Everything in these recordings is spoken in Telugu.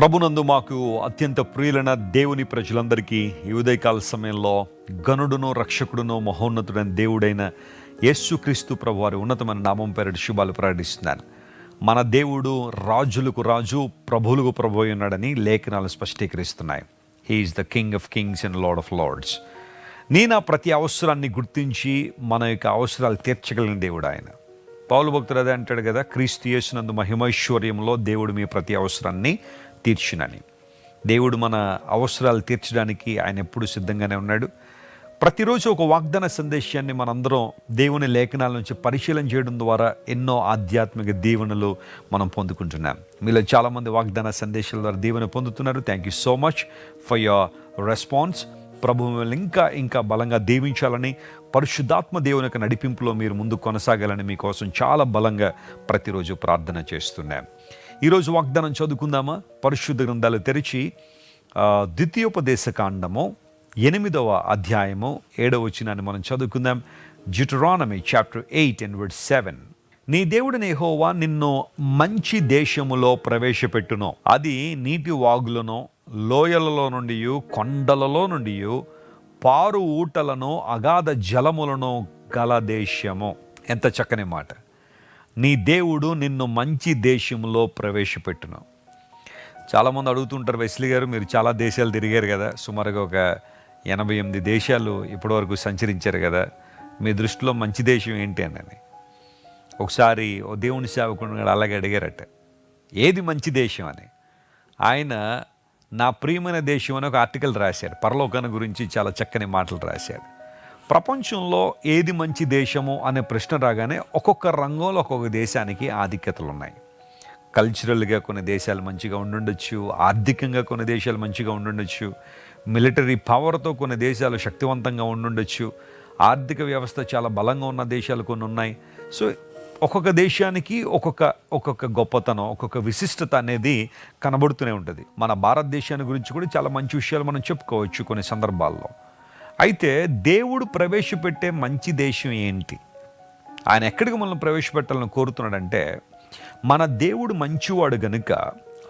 ప్రభునందు మాకు అత్యంత ప్రియులైన దేవుని ప్రజలందరికీ ఈ ఉదయకాల సమయంలో గనుడును రక్షకుడును మహోన్నతుడైన దేవుడైన యేసుక్రీస్తు ప్రభు వారి ఉన్నతమైన నామం పేరటి శుభాలు ప్రకటిస్తున్నాను. మన దేవుడు రాజులకు రాజు ప్రభువులకు ప్రభు ఉన్నాడని లేఖనాలు స్పష్టీకరిస్తున్నాయి. He is the king of kings and lord of lords నీ నా ప్రతి అవసరాన్ని గుర్తించి మన యొక్క అవసరాలు తీర్చగలిగిన దేవుడు ఆయన. పౌలు భక్తుడు అదే అంటాడు కదా క్రీస్తు యేసునందు మహిమైశ్వర్యంలో దేవుడు మీ ప్రతి అవసరాన్ని తీర్చునని. దేవుడు మన అవసరాలు తీర్చడానికి ఆయన ఎప్పుడు సిద్ధంగానే ఉన్నాడు. ప్రతిరోజు ఒక వాగ్దాన సందేశాన్ని మనందరం దేవుని లేఖనాల నుంచి పరిశీలన చేయడం ద్వారా ఎన్నో ఆధ్యాత్మిక దీవెనలు మనం పొందుకుంటున్నాం. మీలో చాలామంది వాగ్దాన సందేశాల ద్వారా దీవెన పొందుతున్నారు. Thank you so much for your response ప్రభు మిమ్మల్ని ఇంకా ఇంకా బలంగా దీవించాలని పరిశుద్ధాత్మ దేవుని యొక్క నడిపింపులో మీరు ముందు కొనసాగాలని మీకోసం చాలా బలంగా ప్రతిరోజు ప్రార్థన చేస్తున్నాం. ఈరోజు వాగ్దానం చదువుకుందామా? పరిశుద్ధ గ్రంథాలు తెరిచి ద్వితీయోపదేశ కాండము ఎనిమిదవ అధ్యాయము ఏడవ వచ్చినాన్ని మనం చదువుకుందాం. Deuteronomy chapter eight and word seven నీ దేవుడిని నేహోవా నిన్ను మంచి దేశములో ప్రవేశపెట్టును. అది నీటి వాగులను లోయలలో నుండి కొండలలో నుండి పారు ఊటలను అగాధ జలములను గల దేశము. ఎంత చక్కని మాట. నీ దేవుడు నిన్ను మంచి దేశంలో ప్రవేశపెట్టును చాలామంది అడుగుతుంటారు వెస్లీ గారు మీరు చాలా దేశాలు తిరిగారు కదా సుమారుగా ఒక ఎనభై ఎనిమిది దేశాలు ఇప్పటివరకు సంచరించారు కదా మీ దృష్టిలో మంచి దేశం ఏంటి? అని ఒకసారి ఓ దేవుని సేవకుడు అలాగే అడిగారట. ఏది మంచి దేశం? అని. ఆయన నా ప్రియమైన దేశం అని ఒక ఆర్టికల్ రాశాడు పరలోకాన్ని గురించి చాలా చక్కని మాటలు రాశాడు ప్రపంచంలో ఏది మంచి దేశము అనే ప్రశ్న రాగానే ఒక్కొక్క రంగంలో ఒక్కొక్క దేశానికి ఆధిక్యతలు ఉన్నాయి కల్చరల్గా కొన్ని దేశాలు మంచిగా ఉండుండొచ్చు ఆర్థికంగా కొన్ని దేశాలు మంచిగా ఉండుండొచ్చు మిలిటరీ పవర్తో కొన్ని దేశాలు శక్తివంతంగా ఉండుండొచ్చు ఆర్థిక వ్యవస్థ చాలా బలంగా ఉన్న దేశాలు కొన్ని ఉన్నాయి. సో ఒక్కొక్క దేశానికి ఒక్కొక్క ఒక్కొక్క గొప్పతనం ఒక్కొక్క విశిష్టత అనేది కనబడుతూనే ఉంటుంది. మన భారతదేశాన్ని గురించి కూడా చాలా మంచి విషయాలు మనం చెప్పుకోవచ్చు కొన్ని సందర్భాల్లో. అయితే దేవుడు ప్రవేశపెట్టే మంచి దేశం ఏంటి? ఆయన ఎక్కడికి మనల్ని ప్రవేశపెట్టాలని కోరుతున్నాడంటే మన దేవుడు మంచివాడు గనుక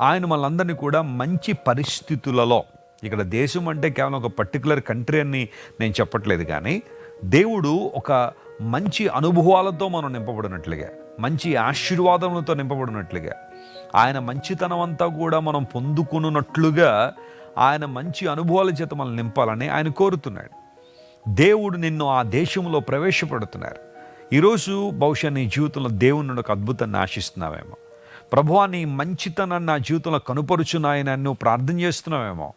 ఆయన మనందరినీ కూడా మంచి పరిస్థితులలో ఇక్కడ దేశం అంటే కేవలం ఒక పర్టికులర్ కంట్రీ అని నేను చెప్పట్లేదు కానీ దేవుడు ఒక మంచి అనుభవాలతో మనం నింపబడినట్లుగా మంచి ఆశీర్వాదములతో నింపబడినట్లుగా ఆయన మంచితనం అంతా కూడా మనం పొందుకున్నట్లుగా ఆయన మంచి అనుభవాల చేత మనం నింపాలని ఆయన కోరుతున్నాడు. దేవుడు నిన్ను ఆ దేశంలో ప్రవేశపెడుతున్నారు. ఈరోజు బహుశా నీ జీవితంలో దేవుని నుండి ఒక అద్భుతాన్ని ఆశిస్తున్నావేమో. ప్రభువా నీ మంచితనాన్ని నా జీవితంలో కనుపరుచున్నాయని నువ్వు ప్రార్థన చేస్తున్నావేమో.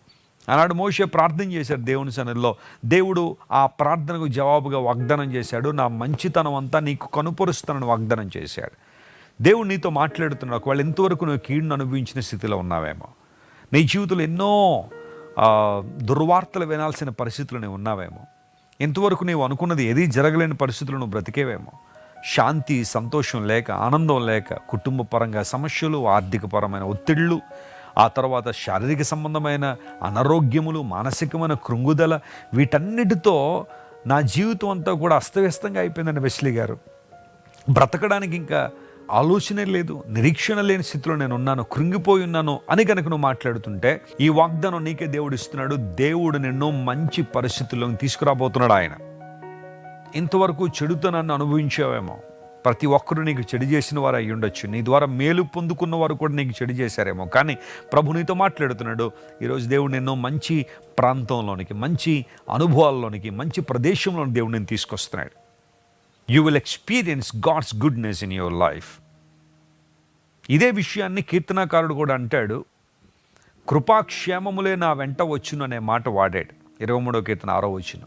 ఆనాడు మోషే ప్రార్థన చేశాడు దేవుని సన్నిధిలో. దేవుడు ఆ ప్రార్థనకు జవాబుగా వాగ్దానం చేశాడు. నా మంచితనం అంతా నీకు కనుపరుస్తానని వాగ్దానం చేశాడు. దేవుడు నీతో మాట్లాడుతున్నాడు. ఒకవేళ ఇంతవరకు నువ్వు కీడును అనుభవించిన స్థితిలో ఉన్నావేమో. నీ జీవితంలో ఎన్నో దుర్వార్తలు వినాల్సిన పరిస్థితులు నువ్వు ఉన్నావేమో. ఇంతవరకు నీవు అనుకున్నది ఏదీ జరగలేని పరిస్థితులు నువ్వు బ్రతికేవేమో. శాంతి సంతోషం లేక ఆనందం లేక కుటుంబ పరంగా సమస్యలు ఆర్థికపరమైన ఒత్తిళ్ళు ఆ తర్వాత శారీరక సంబంధమైన అనారోగ్యములు మానసికమైన కృంగుదల వీటన్నిటితో నా జీవితం అంతా కూడా అస్తవ్యస్తంగా అయిపోయిందండి వెస్లీ గారు. బ్రతకడానికి ఇంకా ఆలోచనే లేదు నిరీక్షణ లేని స్థితిలో నేను ఉన్నాను కృంగిపోయి ఉన్నాను అని కనుక నువ్వు మాట్లాడుతుంటే ఈ వాగ్దానం నీకే దేవుడు ఇస్తున్నాడు. దేవుడు నిన్ను మంచి పరిస్థితుల్లోకి తీసుకురాబోతున్నాడు ఆయన. ఇంతవరకు చెడుతనాన్ని అనుభవించావేమో. ప్రతి ఒక్కరూ నీకు చెడు చేసిన వారు అయి ఉండొచ్చు. నీ ద్వారా మేలు పొందుకున్న వారు కూడా నీకు చెడు చేశారేమో. కానీ ప్రభు నీతో మాట్లాడుతున్నాడు ఈరోజు దేవుడు నిన్ను మంచి ప్రాంతంలోనికి మంచి అనుభవాల్లోనికి మంచి ప్రదేశంలోని దేవుడు నేను తీసుకొస్తున్నాడు. You will experience God's goodness in your life ఇదే విషయాన్ని కీర్తనాకారుడు కూడా అంటాడు కృపాక్షేమములే నా వెంట వచ్చును అనే మాట వాడాడు. ఇరవై మూడో కీర్తన ఆరో వచ్చిన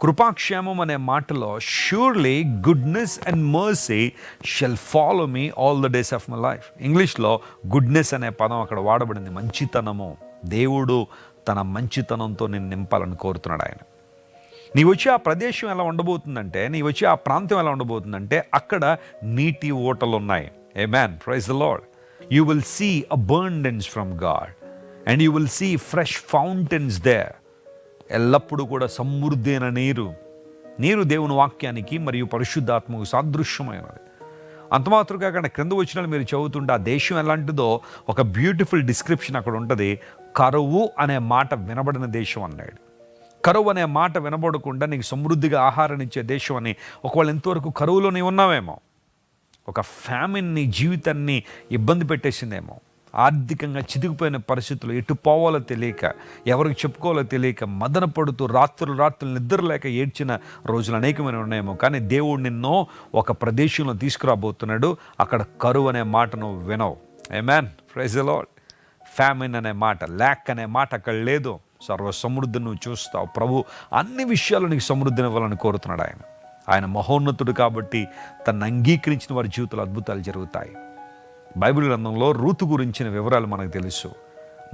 కృపాక్షేమం అనే మాటలో surely goodness and mercy shall follow me all the days of my life ఇంగ్లీష్లో గుడ్నెస్ అనే పదం అక్కడ వాడబడింది మంచితనము. దేవుడు తన మంచితనంతో నేను నింపాలని కోరుతున్నాడు ఆయన. నీ వచ్చి ఆ ప్రదేశం ఎలా ఉండబోతుందంటే నీ వచ్చి ఆ ప్రాంతం ఎలా ఉండబోతుందంటే అక్కడ నీటి ఓటలు ఉన్నాయి a man praise the Lord you will see abundance from God and you will see fresh fountains they ఎల్లప్పుడూ కూడా సమృద్ధి అయిన నీరు. నీరు దేవుని వాక్యానికి మరియు పరిశుద్ధాత్మకు సాదృశ్యమైనది. అంత మాత్రం కాకుండా క్రింద వచ్చిన మీరు చదువుతుంటే ఆ దేశం ఎలాంటిదో ఒక బ్యూటిఫుల్ డిస్క్రిప్షన్ అక్కడ ఉంటుంది. కరువు అనే మాట వినబడిన దేశం అన్నాడు. కరువు అనే మాట వినబడకుండా నీకు సమృద్ధిగా ఆహారం ఇచ్చే దేశం అని ఒకవేళ ఎంతవరకు కరువులో నీ ఉన్నావేమో ఒక ఫ్యామిన్ని జీవితాన్ని ఇబ్బంది పెట్టేసిందేమో ఆర్థికంగా చితికిపోయిన పరిస్థితులు ఎటు పోవాలో తెలియక ఎవరికి చెప్పుకోవాలో తెలియక మదన పడుతూ రాత్రులు రాత్రులు నిద్ర లేక ఏడ్చిన రోజులు అనేకమైన ఉన్నాయేమో. కానీ దేవుడు నిన్నో ఒక ప్రదేశంలో తీసుకురాబోతున్నాడు. అక్కడ కరువు అనే మాటను వినవు. ఏ మ్యాన్ ఫ్రైజలో ఫ్యామిన్ అనే మాట ల్యాక్ అనే మాట అక్కడ లేదు. సర్వ సమృద్ధిని నువ్వు చూస్తావు. ప్రభు అన్ని విషయాలు నీకు సమృద్ధిని ఇవ్వాలని కోరుతున్నాడు ఆయన. ఆయన మహోన్నతుడు కాబట్టి తను అంగీకరించిన వారి జీవితంలో అద్భుతాలు జరుగుతాయి. బైబిల్ గ్రంథంలో రూతు గురించిన వివరాలు మనకు తెలుసు.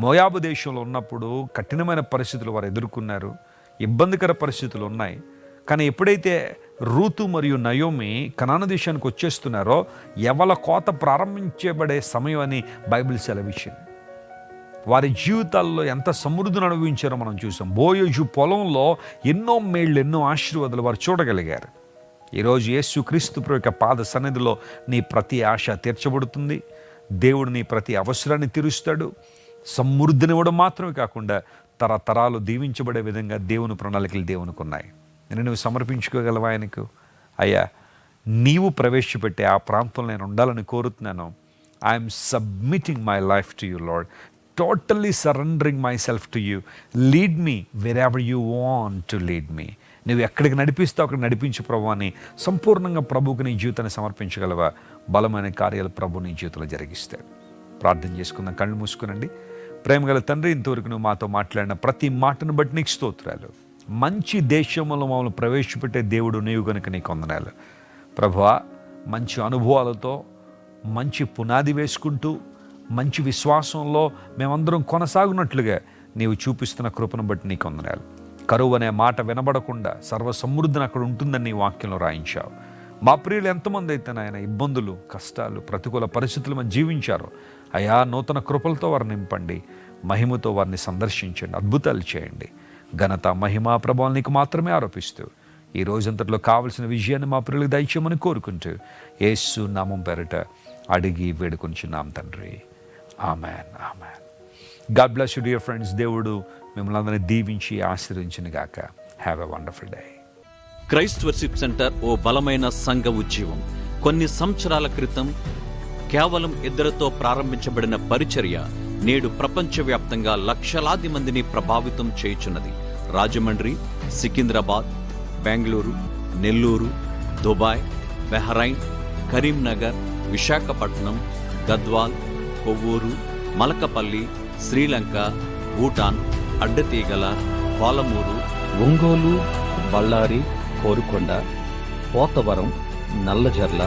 మోయాబు దేశంలో ఉన్నప్పుడు కఠినమైన పరిస్థితులు వారు ఎదుర్కొన్నారు. ఇబ్బందికర పరిస్థితులు ఉన్నాయి. కానీ ఎప్పుడైతే రూతు మరియు నయోమి కనాన దేశానికి వచ్చేస్తున్నారో ఎవల కోత ప్రారంభించబడే సమయం అని బైబిల్ సెలవిచ్చింది. వారి జీవితాల్లో ఎంత సమృద్ధిని అనుభవించారో మనం చూసాం. బోయోజు పొలంలో ఎన్నో మేళ్ళు ఎన్నో ఆశీర్వాదాలు వారు చూడగలిగారు. ఈరోజు యేసు క్రీస్తు యొక్క పాద సన్నిధిలో నీ ప్రతి ఆశ తీర్చబడుతుంది. దేవుడు నీ ప్రతి అవసరాన్ని తీరుస్తాడు. సమృద్ధినివ్వడం మాత్రమే కాకుండా తరతరాలు దీవించబడే విధంగా దేవుని ప్రణాళికలు దేవునికి ఉన్నాయి నేను నువ్వు సమర్పించుకోగలవా ఆయనకు? అయ్యా నీవు ప్రవేశపెట్టే ఆ ప్రాంతంలో నేను ఉండాలని కోరుతున్నాను. I'm submitting my life to you Lord totally surrendering my self to you lead me wherever you want to lead me నువ్వు ఎక్కడికి నడిపిస్తావు అక్కడ నడిపించు ప్రభు అని సంపూర్ణంగా ప్రభువుకి నీ జీవితాన్ని సమర్పించగలవా? బలమైన కార్యాలు ప్రభు నీ జీవితంలో జరిగిస్తాడు. ప్రార్థన చేసుకుందాం కళ్ళు మూసుకునండి. ప్రేమగల తండ్రి ఇంతవరకు నువ్వు మాతో మాట్లాడిన ప్రతి మాటను బట్టి నీకు స్తోత్రాలు. మంచి దేశంలో మమ్మల్ని ప్రవేశపెట్టే దేవుడు నీవు కనుక నీకు వందనాలు. ప్రభువా మంచి అనుభవాలతో మంచి పునాది వేసుకుంటూ మంచి విశ్వాసంలో మేమందరం కొనసాగునట్లుగా నీవు చూపిస్తున్న కృపను బట్టి నీకు వందనాలు కరువు అనే మాట వినబడకుండా సర్వసమృద్ధిని అక్కడ ఉంటుందని నీ వాక్యంలో రాయించావు. మా ప్రియులు ఎంతమంది అయితే నాయన ఇబ్బందులు కష్టాలు ప్రతికూల పరిస్థితులు మనం జీవించారో అయా నూతన కృపలతో వారిని నింపండి మహిమతో వారిని సందర్శించండి అద్భుతాలు చేయండి. ఘనత మహిమా ప్రభావం నీకు మాత్రమే ఆరోపిస్తూ ఈ రోజంతట్లో కావలసిన విజయాన్ని మా ప్రియులకు దయచేయమని కోరుకుంటూ యేసు నామం పెరట అడిగి వేడుకొంచున్నాం తండ్రి. Amen amen God bless you dear friends దేవుడు మిమ్మల్ని అందరినీ దీవించి ఆశీర్వించిన గాక. Have a wonderful day Christ Worship Centre ఓ బలమైన సంఘ ఉద్యమం కొన్ని సంవత్సరాల క్రితం కేవలం ఇద్దరితో ప్రారంభించబడిన పరిచర్య నేడు ప్రపంచవ్యాప్తంగా లక్షలాది మందిని ప్రభావితం చేయుచున్నది. రాజమండ్రి సికింద్రాబాద్ బెంగళూరు నెల్లూరు దుబాయ్ బెహ్రైన్ కరీంనగర్ విశాఖపట్నం గద్వాల్ కొవ్వూరు మలకపల్లి శ్రీలంక భూటాన్ అడ్డతీగల పాలమూరు ఒంగోలు బళ్ళారి కోరుకొండ పోతవరం నల్లజర్ల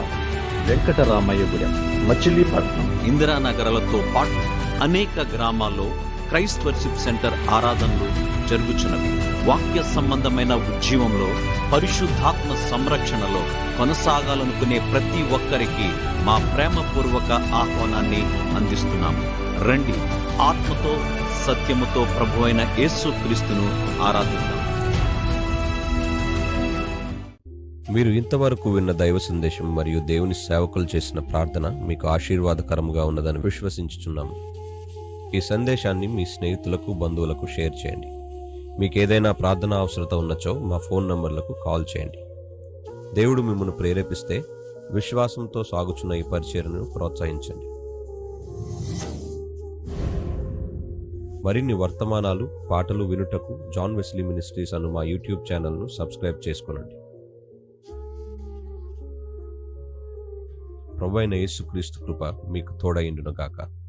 వెంకటరామయ్యగూడెం మచిలీపట్నం ఇందిరానగరాలతో పాటు అనేక గ్రామాల్లో క్రైస్ట్ వర్షిప్ సెంటర్ ఆరాధనలు జరుగుచున్నవి. వాక్య సంబంధమైన ఉద్యమంలో పరిశుద్ధాత్మ సంరక్షణలో కొనసాగాలనుకునే ప్రతి ఒక్కరికి మా ప్రేమపూర్వక ఆహ్వానాన్ని అందిస్తున్నాము. రండి ఆత్మతో సత్యముతో ప్రభు అయిన యేసు క్రీస్తును ఆరాధిద్దాం. మీరు ఇంతవరకు విన్న దైవ సందేశం మరియు దేవుని సేవకులు చేసిన ప్రార్థన మీకు ఆశీర్వాదకరముగా ఉన్నదని విశ్వసించుచున్నాము. ఈ సందేశాన్ని మీ స్నేహితులకు బంధువులకు షేర్ చేయండి. మీకు ఏదైనా ప్రార్థన అవసరత ఉన్నచో మా ఫోన్ నంబర్లకు కాల్ చేయండి. దేవుడు మిమ్మల్ని ప్రేరేపిస్తే విశ్వాసంతో సాగుచున్న ఈ పరిచర్ను ప్రోత్సహించండి. మరిన్ని వర్తమానాలు పాటలు వినుటకు జాన్ వెస్లీ మినిస్ట్రీస్ అను మా యూట్యూబ్ ఛానల్ను సబ్స్క్రైబ్ చేసుకునండి. ప్రభు అయిన యేసుక్రీస్తు కృప మీకు తోడైండునగాక గాక.